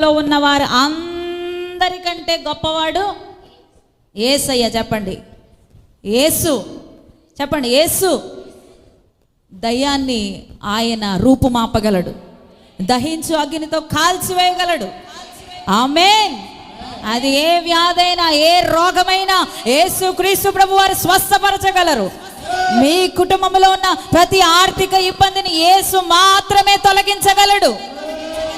లో ఉన్నవారు అందరికంటే గొప్పవాడు ఏసయ్య. చెప్పండి. ఏసు. చెప్పండి. ఏసు దయ్యాన్ని ఆయన రూపుమాపగలడు. దహించు అగ్నితో కాల్చివేయగలడు. ఆమేన్. అది ఏ వ్యాధైనా ఏ రోగమైనా ఏసు క్రీస్తు ప్రభు వారు స్వస్థపరచగలరు. మీ కుటుంబంలో ఉన్న ప్రతి ఆర్థిక ఇబ్బందిని ఏసు మాత్రమే తొలగించగలడు.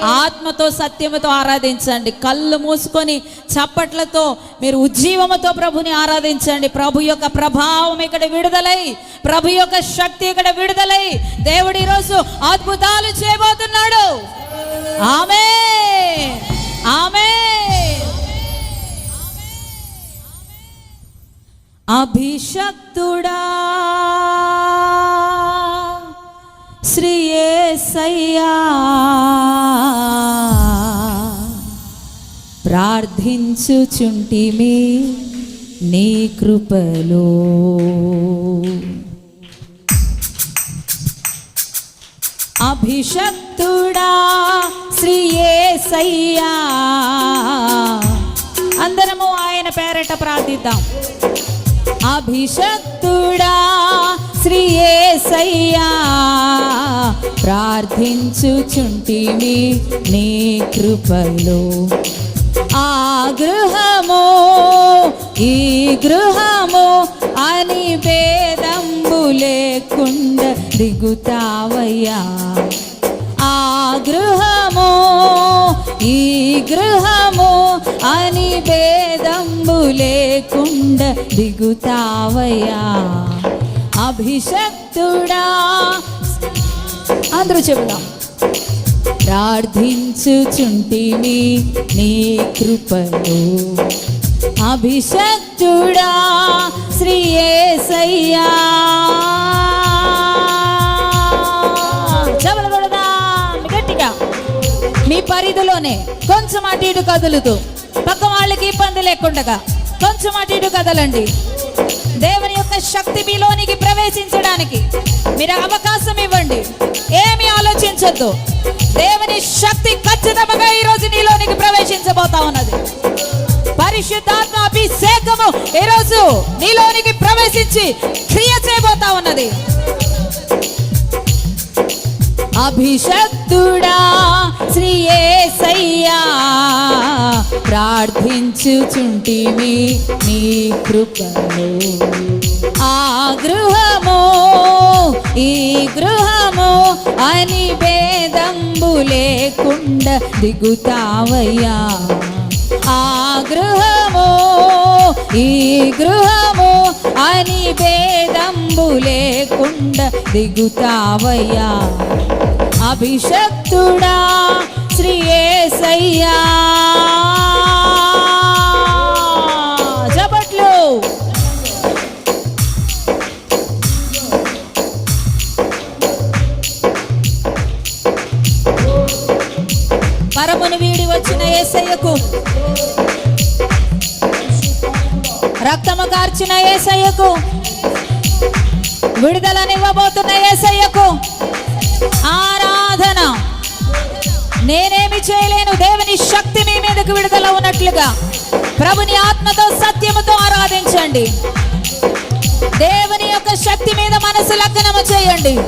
ఆత్మతో సత్యముతో ఆరాధించండి. కళ్ళు మూసుకొని చప్పట్లతో మీరు ఉజ్జీవముతో ప్రభుని ఆరాధించండి. ప్రభు యొక్క ప్రభావం ఇక్కడ విడుదలై ప్రభు యొక్క శక్తి ఇక్కడ విడుదలై. దేవుడు ఈరోజు అద్భుతాలు చేయబోతున్నాడు. ఆమె ఆమె అభిషక్తుడా శ్రీ ప్రార్థించుచుంటిమి నీ కృపలో. అభిషక్తుడా శ్రీయే యేసయ్యా అందరము ఆయన పేరట ప్రార్థిద్దాం. అభిషక్తుడా శ్రీయే యేసయ్యా ప్రార్థించుచుంటిమి నీ కృపలో. ఆ గృహము ఈ గృహము అని భేదంబు లేకుండా దిగుతావయ్యా. ఆ గృహము ఈ గృహము అని భేదంబు లేకుండా దిగుతావయ్యా. అభిషక్తుడా అందరూ చెబుదాం. ప్రార్థించుచుంటిమి నీ కృపలో. అభిషక్తుడా శ్రీ ఏసయ్యా. గట్టిగా. మీ పరిధిలోనే కొంచెం అటు ఇటు కదులుతూ పక్క వాళ్ళకి ఇబ్బంది లేకుండా కొంచెం అటు ఇటు కదలండి. దేవుని యొక్క శక్తి మీలోనికి ప్రవేశించడానికి మీరు అవకాశం ఇవ్వండి. ఏమి ఆలోచించొద్దు దేవుని శక్తి ఖచ్చితంగా ఈ రోజు నీలోనికి ప్రవేశించబోతా ఉన్నది. పరిశుద్ధాత్మ అభిషేకము ఈరోజు నీలోనికి ప్రవేశించి క్రియ చేయబోతా ఉన్నది. అభిషక్తుడా శ్రీ ఏసయ్యా ప్రార్థించుచుంటిమి నీ కృపలో ఆ గృహము ఈ గృహము అని భేదంబు లేకుండా దిగుతావయ్యా. ఆ గృహము ఈ గృహము అని భేదంబు లేకుండా దిగుతావయ్యా. అభిషక్తుడా శ్రీయేసయ్యా పరమును వీడి వచ్చిన ఏసయ్యకు. రక్తము కార్చిన ఏసయ్యకు. విడుదలనివ్వబోతున్న ఏసయ్యకు. ఆరాధన. నేనేమి చేయలేను దేవుని శక్తి మీ మీదకు విడుదల ఉన్నట్లుగా. ప్రభుని ఆత్మతో సత్యముతో ఆరాధించండి. దేవుని యొక్క శక్తి మీద మనసు లగ్నము చేయండి.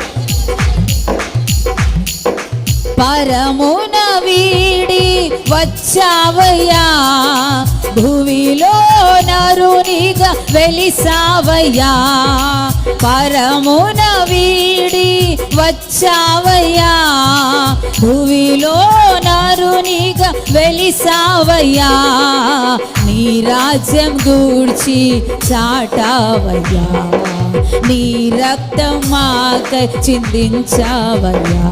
పరమున వీడి వచ్చావయ్యా. భూమిలో నరునిగా వెలిసావయ్యా. పరమున వీడి వచ్చావయ్యా. భూమిలో నరునిగా వెలిసావయ్యా. నీ రాజ్యం గూడ్చి చాటావయ్యా. నీ రక్తం మాకై చిందించావయ్యా.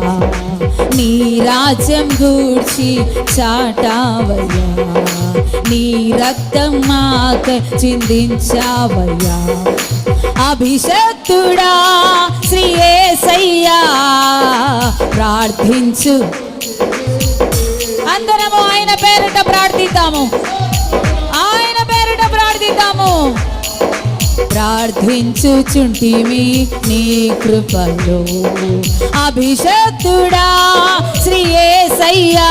నీ రాజ్యం గూడ్చి చాటావయ్యా. నీ రక్తం మాకై చిందించావయ్యా. అభిషక్తుడా ప్రార్థించు. అందరము ఆయన పేరిట ప్రార్థిద్దాము. ఆయన పేరిట ప్రార్థిద్దాము. ప్రార్థించుచుంటిమి నీ కృపలో. అభిషక్తుడా శ్రీ ఏసయ్యా.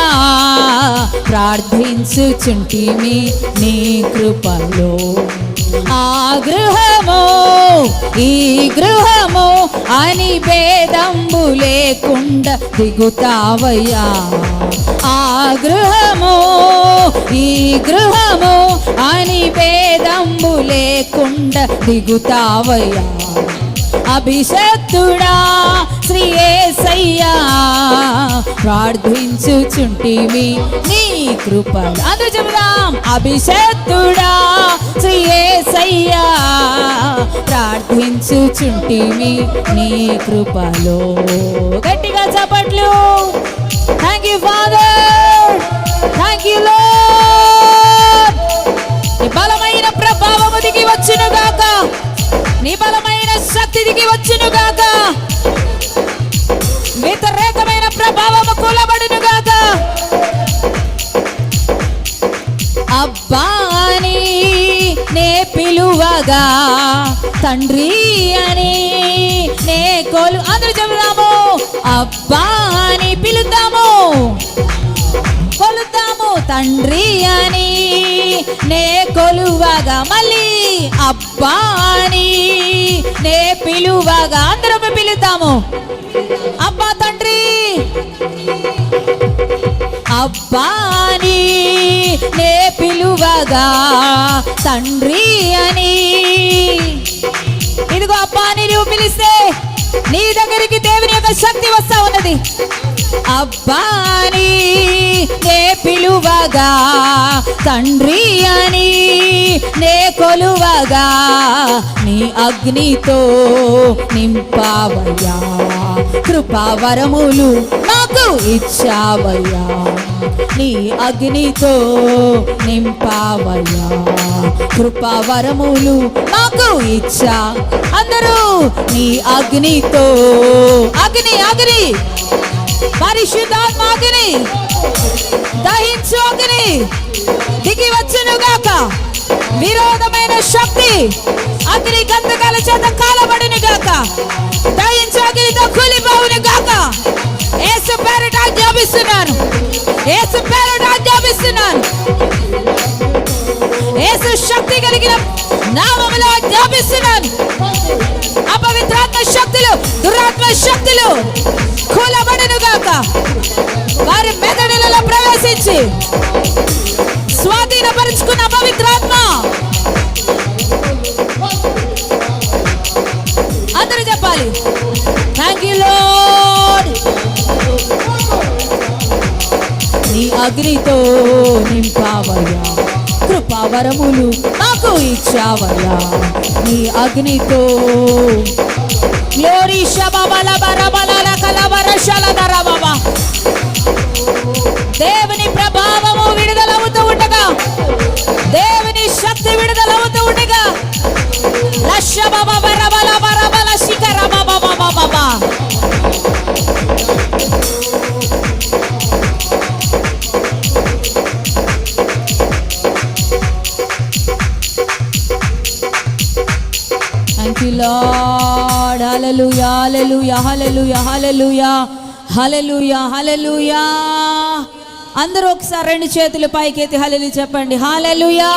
ప్రార్థించుచుంటిమి నీ కృపలో. ఆ గృహము ఈ గృహము అని భేదం లేకుండా దిగుతావయ్యా. ఆ గృహము ఈ గృహము అని భేదంబు లేకుండా దిగుతావయ్యా. అభిషక్తుడా శ్రీ ఏసయ్యా. ప్రార్థించుచుంటివి నీ కృపలు అందరూ చెబుదాం అభిషేక్తుడా శ్రీయేసయ్యా ప్రార్థించుచుంటివి నీ కృపలో. గట్టిగా చప్పట్లు. థ్యాంక్ యూ ఫాదర్ అబ్బాని నే పిలువగా తండ్రి అని నే కోలు అందరూ చెబుదాము. అబ్బా అని పిలుద్దాము. కొలుద్దాము. తండ్రి అని నే కొలువగా మళ్ళీ అబ్బా అని నే పిలువగా అందరం పిలుద్దాము. అబ్బా తండ్రి! అబ్బా నే పిలువగా తండ్రి అని. ఇదిగో అబ్బా నువ్వు పిలిస్తే నీ దగ్గరికి దేవుని యొక్క శక్తి వస్తా ఉన్నది. అబ్బాని నే పిలువగా తండ్రి అని నే కొలువగా నీ అగ్నితో నింపావయ్యా. కృపావరములు నాకు ఇచ్చావయ్యా. నీ అగ్నితో నింపావయ్యా. కృపావరములు మాకు ఇచ్చా. అందరూ నీ అగ్నితో. అగ్ని అగ్ని. పరిశుద్ధాత్మ అగ్ని. దహించు అగ్ని. దిగి వచ్చునుగాక విరోధమైన శక్తి అగ్ని గంధకాల చేత కాలబడిని గాక. దహించు అగ్నితో కూలిపోవును గాక. ఏసు పేరిట ఆజ్ఞాపిస్తున్నాను. కలిగిన నామములో ఆజ్ఞాపిస్తున్నాను అపవిత్రాత్మ శక్తులు దురాత్మ శక్తులు కూలబడను గాక. వారి మెదడులలో ప్రవేశించి స్వాధీనపరుచుకున్న అపవిత్రాత్మ అందరూ చెప్పాలి. థ్యాంక్ యూ లోడ్ నీ అగ్నితో నింపావయ్యా. కృపావరములు నాకు ఇచ్చావయ్యా. నీ అగ్నితో గ్లోరీ శబబల బరబల కలబర శలధర దేవుని ప్రభావము thank you Lord hallelujah hallelujah hallelujah hallelujah అందరూ ఒకసారి రెండు చేతులు పైకెత్తి హలలు చెప్పండి. హల్లెలూయా